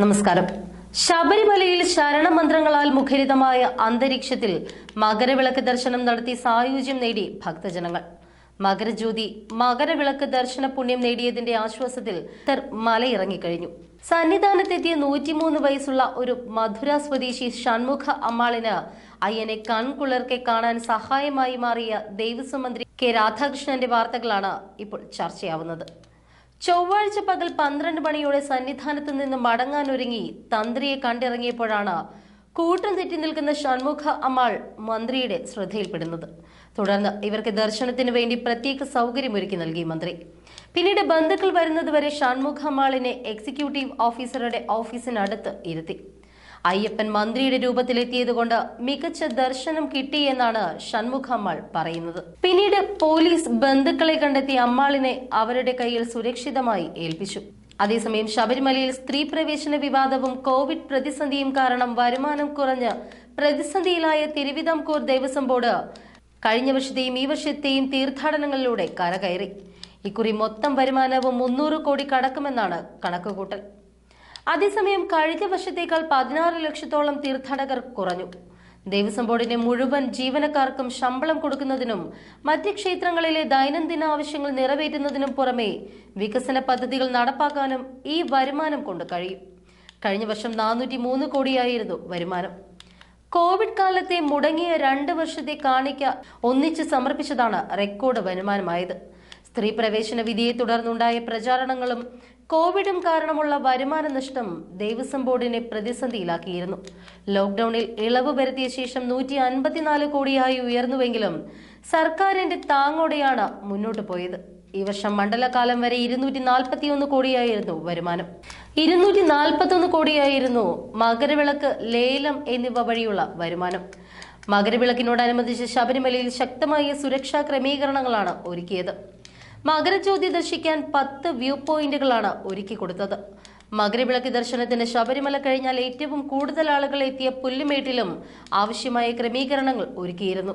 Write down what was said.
നമസ്കാരം. ശബരിമലയിൽ ശരണമന്ത്രങ്ങളാൽ മുഖരിതമായ അന്തരീക്ഷത്തിൽ മകരവിളക്ക് ദർശനം നടത്തി സായുജ്യം നേടി ഭക്തജനങ്ങൾ. മകരജ്യോതി മകരവിളക്ക് ദർശന പുണ്യം നേടിയതിന്റെ ആശ്വാസത്തിൽ മലയിറങ്ങിക്കഴിഞ്ഞു. സന്നിധാനത്തെത്തിയ നൂറ്റിമൂന്ന് വയസ്സുള്ള ഒരു മധുര സ്വദേശി ഷൺമുഖ അമ്മാളിന് അയ്യനെ കൺകുളർക്കെ കാണാൻ സഹായമായി മാറിയ ദേവസ്വം മന്ത്രി കെ രാധാകൃഷ്ണന്റെ വാർത്തകളാണ് ഇപ്പോൾ ചർച്ചയാവുന്നത്. ചൊവ്വാഴ്ച പകൽ പന്ത്രണ്ട് മണിയോടെ സന്നിധാനത്ത് നിന്ന് മടങ്ങാനൊരുങ്ങി തന്ത്രിയെ കണ്ടിറങ്ങിയപ്പോഴാണ് കൂട്ടം തെറ്റി നിൽക്കുന്ന ഷൺമുഖ അമ്മാൾ മന്ത്രിയുടെ ശ്രദ്ധയിൽപ്പെടുന്നത്. തുടർന്ന് ഇവർക്ക് ദർശനത്തിന് വേണ്ടി പ്രത്യേക സൗകര്യമൊരുക്കി നൽകി മന്ത്രി. പിന്നീട് ബന്ധുക്കൾ വരുന്നതുവരെ ഷൺമുഖ അമ്മാളിനെ എക്സിക്യൂട്ടീവ് ഓഫീസറുടെ ഓഫീസിനടുത്ത് ഇരുത്തി. അയ്യപ്പൻ മന്ത്രിയുടെ രൂപത്തിലെത്തിയതുകൊണ്ട് മികച്ച ദർശനം കിട്ടിയെന്നാണ് ഷൺമുഖമ്മൾ പറയുന്നത്. പിന്നീട് പോലീസ് ബന്ധുക്കളെ കണ്ടെത്തിയ അമ്മാളിനെ അവരുടെ കയ്യിൽ സുരക്ഷിതമായി ഏൽപ്പിച്ചു. അതേസമയം ശബരിമലയിൽ സ്ത്രീ പ്രവേശന വിവാദവും കോവിഡ് പ്രതിസന്ധിയും കാരണം വരുമാനം കുറഞ്ഞ് പ്രതിസന്ധിയിലായ തിരുവിതാംകൂർ ദേവസ്വം ബോർഡ് കഴിഞ്ഞ വർഷത്തെയും ഈ വർഷത്തെയും തീർത്ഥാടനങ്ങളിലൂടെ കരകയറി. ഇക്കുറി മൊത്തം വരുമാനവും മുന്നൂറ് കോടി കടക്കുമെന്നാണ് കണക്കുകൂട്ടൽ. അതേസമയം കഴിഞ്ഞ വർഷത്തേക്കാൾ പതിനാറ് ലക്ഷത്തോളം തീർത്ഥാടകർ കുറഞ്ഞു. ദേവസ്വം ബോർഡിന്റെ മുഴുവൻ ജീവനക്കാർക്കും ശമ്പളം കൊടുക്കുന്നതിനും മറ്റ് ക്ഷേത്രങ്ങളിലെ ദൈനംദിന ആവശ്യങ്ങൾ നിറവേറ്റുന്നതിനും പുറമെ വികസന പദ്ധതികൾ നടപ്പാക്കാനും ഈ വരുമാനം കൊണ്ട് കഴിയും. കഴിഞ്ഞ വർഷം നാനൂറ്റി മൂന്ന് കോടിയായിരുന്നു വരുമാനം. കോവിഡ് കാലത്തെ മുടങ്ങിയ രണ്ട് വർഷത്തെ കാണിക്ക ഒന്നിച്ച് സമർപ്പിച്ചതാണ് റെക്കോർഡ് വരുമാനമായത്. സ്ത്രീ പ്രവേശന വിധിയെ തുടർന്നുണ്ടായ പ്രചാരണങ്ങളും കോവിഡും കാരണമുള്ള വരുമാന നഷ്ടം ദേവസ്വം ബോർഡിനെ പ്രതിസന്ധിയിലാക്കിയിരുന്നു. ലോക്ഡൌണിൽ ഇളവ് വരുത്തിയ ശേഷം നൂറ്റി അൻപത്തിനാല് കോടിയായി ഉയർന്നുവെങ്കിലും സർക്കാരിന്റെ താങ്ങോടെയാണ് മുന്നോട്ട് പോയത്. ഈ വർഷം മണ്ഡലകാലം വരെ ഇരുന്നൂറ്റി നാൽപ്പത്തിയൊന്ന് കോടിയായിരുന്നു വരുമാനം. ഇരുന്നൂറ്റി നാൽപ്പത്തൊന്ന് കോടിയായിരുന്നു മകരവിളക്ക് ലേലം എന്നിവ വഴിയുള്ള വരുമാനം. മകരവിളക്കിനോടനുബന്ധിച്ച് ശബരിമലയിൽ ശക്തമായ സുരക്ഷാ ക്രമീകരണങ്ങളാണ് ഒരുക്കിയത്. മകരജ്യോതി ദർശിക്കാൻ പത്ത് വ്യൂ പോയിന്റുകളാണ് ഒരുക്കി കൊടുത്തത്. മകരവിളക്ക് ദർശനത്തിന് ശബരിമല കഴിഞ്ഞാൽ ഏറ്റവും കൂടുതൽ ആളുകൾ എത്തിയ പുല്ലുമേട്ടിലും ആവശ്യമായ ക്രമീകരണങ്ങൾ ഒരുക്കിയിരുന്നു.